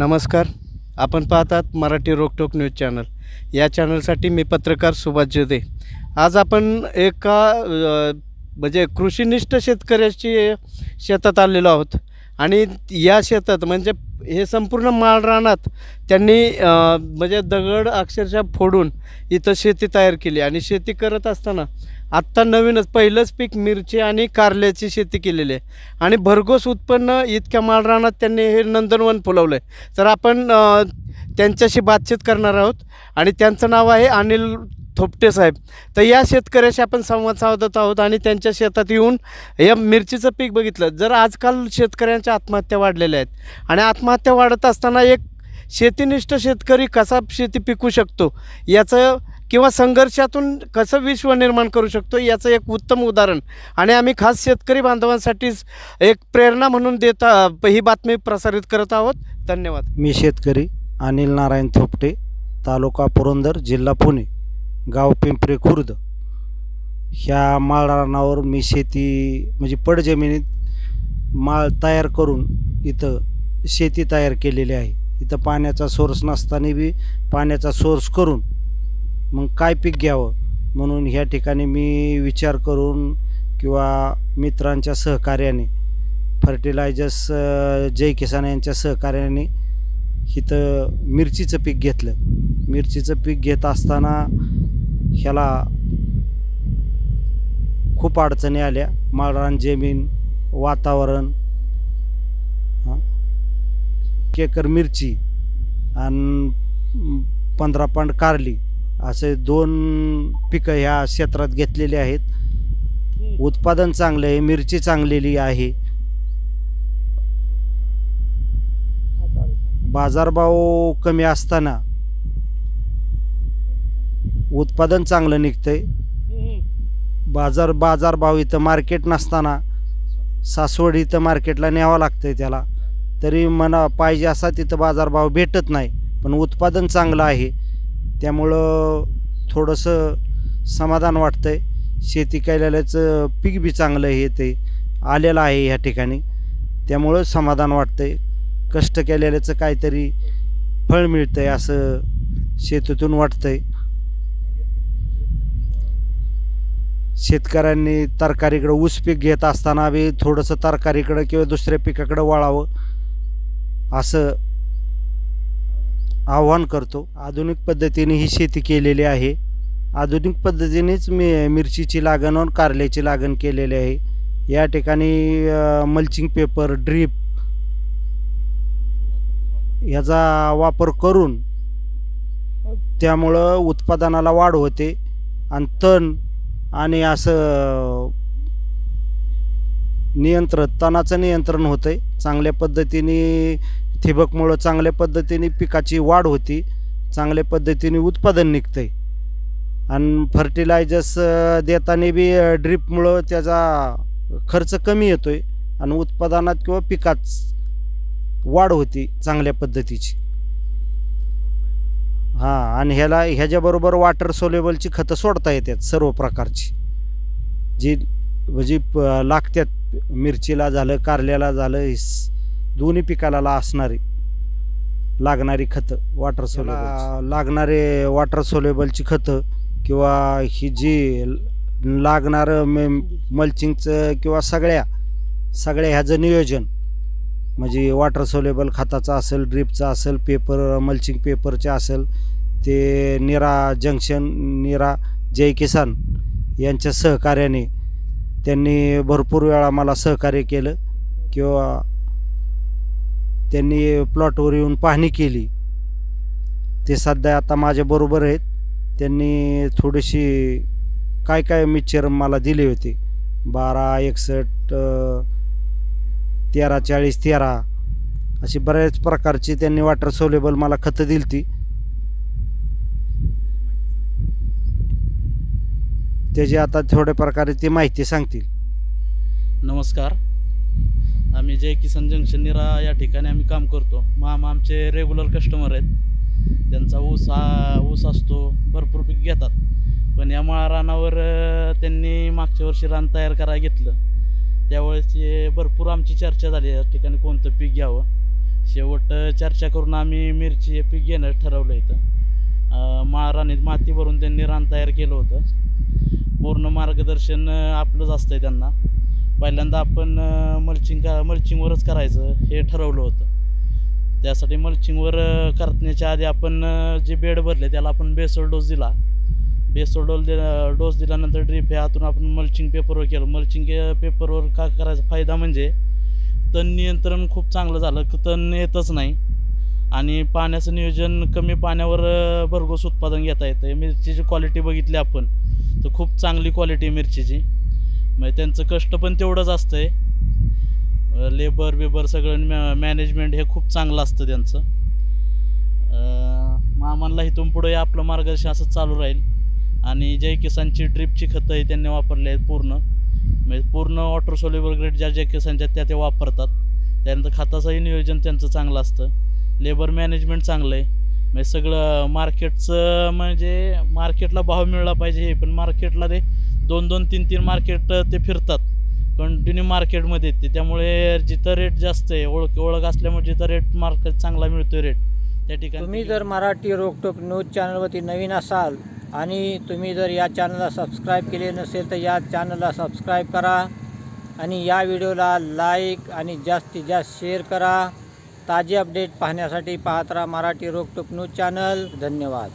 नमस्कार. आपण पाहतात मराठी रोकटोक न्यूज चॅनल. या चॅनलसाठी मी पत्रकार सुभाष जोदे आज आपण एका म्हणजे कृषीनिष्ठ शेतकऱ्याची शेतात आलेलो आहोत. आणि या शेतात म्हणजे हे संपूर्ण माळ रानात त्यांनी म्हणजे दगड अक्षरशः फोडून इथं शेती तयार केली. आणि शेती करत असताना आत्ता नवीनच पहिलंच पीक मिरची आणि कारल्याची शेती केलेली आहे. आणि भरघोस उत्पन्न इतक्या माळरानात त्यांनी हे नंदनवन फुलवलं आहे तर आपण त्यांच्याशी बातचीत करणार आहोत. आणि त्यांचं नाव आहे अनिल थोपटे साहेब. तर या शेतकऱ्याशी आपण संवाद साधत आहोत आणि त्यांच्या शेतात येऊन या मिरचीचं पीक बघितलं. जर आजकाल शेतकऱ्यांच्या आत्महत्या वाढलेल्या आहेत आणि आत्महत्या वाढत असताना एक शेतीनिष्ठ शेतकरी कसा शेती पिकू शकतो? याचं किंवा संघर्षातून कसं विश्व निर्माण करू शकतो याचं एक उत्तम उदाहरण. आणि आम्ही खास शेतकरी बांधवांसाठीच एक प्रेरणा म्हणून देता ही बातमी प्रसारित करत आहोत. धन्यवाद. मी शेतकरी अनिल नारायण थोपटे तालुका पुरंदर जिल्हा पुणे गाव पिंपरी खुर्द. ह्या माळ रानावर मी शेती म्हणजे पडजमिनीत माळ तयार करून इथं शेती तयार केलेली आहे. इथं पाण्याचा सोर्स नसताना बी पाण्याचा सोर्स करून मग काय पीक घ्यावं? म्हणून ह्या ठिकाणी मी विचार करून किंवा मित्रांच्या सहकार्याने फर्टिलायझर्स जय किसान यांच्या सहकार्याने इथं मिरचीचं पीक घेतलं. मिरचीचं पीक घेत असताना ह्याला खूप अडचणी आल्या. माळरान जमीन वातावरण केकर मिरची आणि पंधरा पांड कारली. असे दोन पिकं ह्या क्षेत्रात घेतलेली आहेत. उत्पादन चांगलं आहे मिरची चांगलेली आहे. बाजारभाव कमी असताना उत्पादन चांगलं निघतंय. बाजार बाजारभाव इथं मार्केट नसताना सासवड इथं मार्केटला न्यावं लागतंय त्याला. तरी मना पाहिजे असा तिथं बाजारभाव भेटत नाही पण उत्पादन चांगलं आहे. त्यामुळं थोडंसं समाधान वाटतं आहे शेती केलेल्याचं पीक बी चांगलं हे ते आलेलं आहे ह्या ठिकाणी. त्यामुळं समाधान वाटतं आहे कष्ट केलेल्याचं काहीतरी फळ मिळतं आहे असं शेतीतून वाटतं आहे शेतकऱ्यांनी तरकारीकडं ऊस पीक घेत असताना बी थोडंसं तरकारीकडं किंवा दुसऱ्या पिकाकडं वळावं असं आव्हान करतो. आधुनिक पद्धतीने ही शेती केलेली आहे. आधुनिक पद्धतीनेच मी मिरचीची लागण आणि कारल्याची लागण केलेली आहे. या ठिकाणी मल्चिंग पेपर ड्रीप ह्याचा वापर करून त्यामुळं उत्पादनाला वाढ होते आणि तण आणि असं नियंत्रण तणाचं नियंत्रण होतं आहे चांगल्या पद्धतीने ठिबकमुळं चांगल्या पद्धतीने पिकाची वाढ होती चांगल्या पद्धतीने उत्पादन निघतं आहे आणि फर्टिलायझर्स देताना बी ड्रीपमुळं त्याचा खर्च कमी येतो आहे आणि उत्पादनात किंवा पिकात वाढ होती चांगल्या पद्धतीची. हां आणि ह्याला ह्याच्याबरोबर वॉटर सोलेबलची खतं सोडता येतात सर्व प्रकारची. जी म्हणजे प- लागतात मिरचीला झालं कारल्याला झालं दोन्ही पिकाला ला असणारी लागणारी खतं वॉटर सोलेबल लागणारे वॉटर सोलेबलची खतं किंवा ही जी लागणारं मे मल्चिंगचं किंवा सगळ्या सगळ्या ह्याचं नियोजन म्हणजे वॉटर सोलेबल खताचं असेल ड्रिपचं असेल पेपर मल्चिंग पेपरचे असेल ते निरा जंक्शन निरा जय किसान यांच्या सहकार्याने त्यांनी भरपूर वेळा मला सहकार्य केलं किंवा त्यांनी प्लॉटवर येऊन पाहणी केली. ते सध्या आता माझ्याबरोबर आहेत. त्यांनी थोडीशी काय काय मिक्चर मला दिले होते. बारा एकसष्ट तेरा चाळीस तेरा अशी बऱ्याच प्रकारची त्यांनी वॉटर सोलेबल मला खतं दिली ती त्याची आता थोड्या प्रकारे ती माहिती सांगतील. नमस्कार. आम्ही जय किसान जंक्शन निरा या ठिकाणी आम्ही काम करतो. मामा आमचे रेग्युलर कस्टमर आहेत. त्यांचा ऊस हा ऊस असतो भरपूर पीक घेतात. पण या माळा रानावर त्यांनी मागच्या वर्षी रान तयार करायला घेतलं. त्यावेळेस भरपूर आमची चर्चा झाली या ठिकाणी कोणतं पीक घ्यावं. शेवट चर्चा करून आम्ही मिरची हे पीक घेणं ठरवलं इथं. अं, माती भरून त्यांनी रान तयार केलं होतं. पूर्ण मार्गदर्शन आपलंच आपलंच आहे त्यांना. पहिल्यांदा आपण मल्चिंग का मल्चिंगवरच करायचं हे ठरवलं होतं. त्यासाठी मल्चिंगवर करण्याच्या आधी आपण जे बेड भरले त्याला आपण बेसोल डोस दिला. बेसोल डोल दिला डोस दिल्यानंतर ड्रीप हे आतून आपण मल्चिंग पेपरवर केलं. मल्चिंग पेपरवर का करायचा? फायदा म्हणजे तण नियंत्रण खूप चांगलं झालं तण येतच नाही. आणि पाण्याचं नियोजन कमी पाण्यावर भरघोस उत्पादन घेता येतं मिरचीची क्वालिटी बघितली आपण तर खूप चांगली क्वालिटी आहे मिरचीची. म्हणजे त्यांचं कष्ट पण तेवढंच असतं आहे लेबर बिबर सगळं मॅ मॅनेजमेंट हे खूप चांगलं असतं त्यांचं. अं, मामांना इथून पुढे आपलं मार्गदर्शन असं चालू राहील. आणि जय किसानची ड्रिपची खतं त्यांनी वापरली आहेत पूर्ण. म्हणजे पूर्ण वॉटर सोल्युबल ग्रेड ज्या जय किसानच्या त्या ते वापरतात. त्यानंतर खताचंही नियोजन त्यांचं चांगलं असतं. लेबर मॅनेजमेंट चांगलं आहे. म्हणजे सगळं मार्केटचं म्हणजे मार्केटला भाव मिळला पाहिजे हे पण मार्केटला ते दोन दोन तीन तीन मार्केट ते फिरतात. कंटिन्यू मार्केटमध्ये ते त्यामुळे जिथं रेट जास्त आहे ओळख ओळख असल्यामुळे जिथं रेट मार्केट चांगला मिळतो रेट त्या ठिकाणी तुम्ही जर मराठी रोकटोक न्यूज चॅनलवरती नवीन असाल आणि तुम्ही जर या चॅनलला सबस्क्राईब केले नसेल तर या चॅनलला सबस्क्राईब करा आणि या व्हिडिओला लाईक आणि जास्तीत जास्त शेअर करा. ताजे अपडेट पाहण्यासाठी पाहत राहा मराठी रोकटोक न्यूज चॅनल. धन्यवाद.